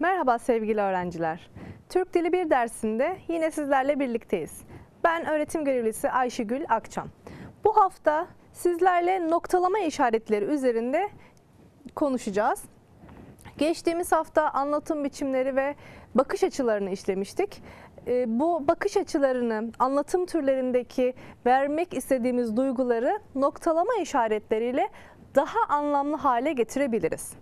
Merhaba sevgili öğrenciler. Türk Dili 1 dersinde yine sizlerle birlikteyiz. Ben öğretim görevlisi Ayşegül Akçam. Bu hafta sizlerle noktalama işaretleri üzerinde konuşacağız. Geçtiğimiz hafta anlatım biçimleri ve bakış açılarını işlemiştik. Ee, Bu bakış açılarını, anlatım türlerindeki vermek istediğimiz duyguları noktalama işaretleriyle daha anlamlı hale getirebiliriz.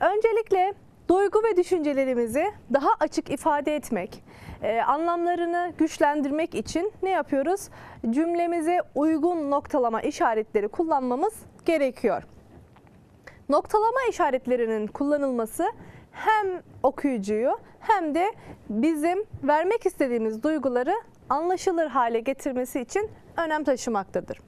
Öncelikle duygu ve düşüncelerimizi daha açık ifade etmek, e, anlamlarını güçlendirmek için ne yapıyoruz? Cümlemize uygun noktalama işaretleri kullanmamız gerekiyor. Noktalama işaretlerinin kullanılması hem okuyucuyu hem de bizim vermek istediğimiz duyguları anlaşılır hale getirmesi için önem taşımaktadır.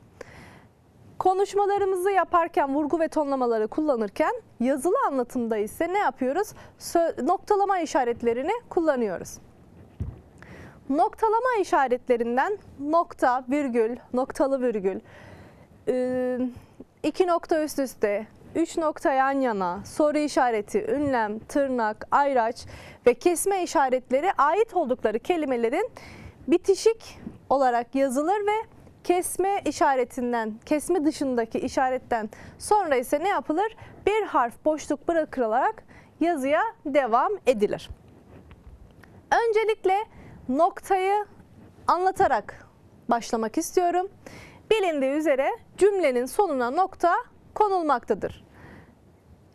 Konuşmalarımızı yaparken vurgu ve tonlamaları kullanırken yazılı anlatımda ise ne yapıyoruz? Sö- noktalama işaretlerini kullanıyoruz. Noktalama işaretlerinden nokta, virgül, noktalı virgül, iki nokta üst üste, üç nokta yan yana, soru işareti, ünlem, tırnak, ayraç ve kesme işaretleri ait oldukları kelimelerin bitişik olarak yazılır ve kesme işaretinden, kesme dışındaki işaretten sonra ise ne yapılır? Bir harf boşluk bırakılarak yazıya devam edilir. Öncelikle noktayı anlatarak başlamak istiyorum. Bilindiği üzere cümlenin sonuna nokta konulmaktadır.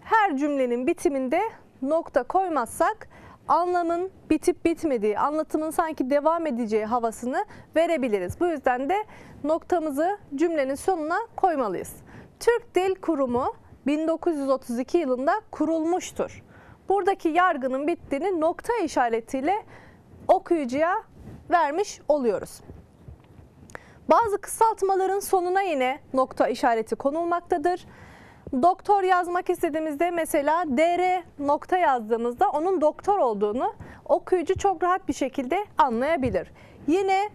Her cümlenin bitiminde nokta koymazsak anlamın bitip bitmediği, anlatımın sanki devam edeceği havasını verebiliriz. Bu yüzden de noktamızı cümlenin sonuna koymalıyız. Türk Dil Kurumu 1932 yılında kurulmuştur. Buradaki yargının bittiğini nokta işaretiyle okuyucuya vermiş oluyoruz. Bazı kısaltmaların sonuna yine nokta işareti konulmaktadır. Doktor yazmak istediğimizde mesela dr nokta yazdığımızda onun doktor olduğunu okuyucu çok rahat bir şekilde anlayabilir. Yine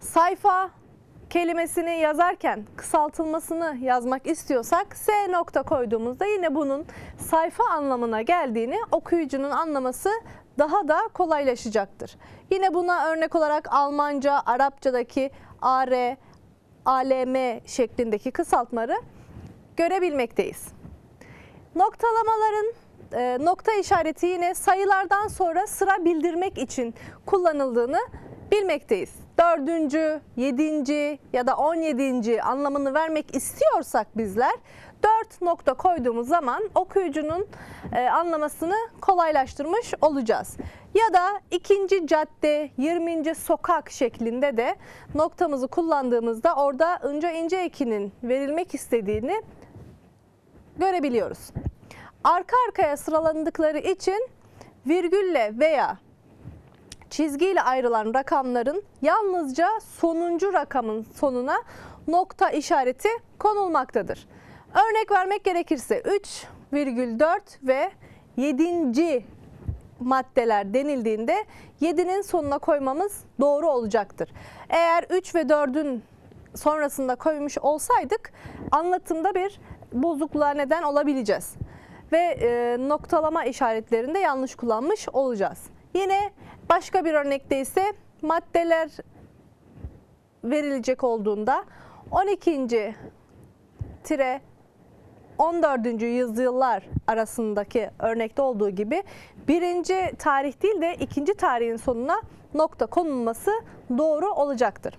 sayfa kelimesini yazarken kısaltılmasını yazmak istiyorsak S nokta koyduğumuzda yine bunun sayfa anlamına geldiğini okuyucunun anlaması daha da kolaylaşacaktır. Yine buna örnek olarak Almanca, Arapçadaki AR, ALM şeklindeki kısaltmaları görebilmekteyiz. Noktalamaların e, nokta işareti yine sayılardan sonra sıra bildirmek için kullanıldığını bilmekteyiz. Dördüncü, yedinci ya da on yedinci anlamını vermek istiyorsak bizler dört nokta koyduğumuz zaman okuyucunun e, anlamasını kolaylaştırmış olacağız. Ya da ikinci cadde, 20. sokak şeklinde de noktamızı kullandığımızda orada ince ince ekinin verilmek istediğini görebiliyoruz. Arka arkaya sıralandıkları için virgülle veya çizgiyle ayrılan rakamların yalnızca sonuncu rakamın sonuna nokta işareti konulmaktadır. Örnek vermek gerekirse 3,4 ve 7. maddeler denildiğinde 7'nin sonuna koymamız doğru olacaktır. Eğer 3 ve 4'ün sonrasında koymuş olsaydık anlatımda bir bozukluğa neden olabileceğiz. Ve e, noktalama işaretlerinde yanlış kullanmış olacağız. Yine başka bir örnekte ise maddeler verilecek olduğunda 12. tire 14. yüzyıllar arasındaki örnekte olduğu gibi birinci tarih değil de ikinci tarihin sonuna nokta konulması doğru olacaktır.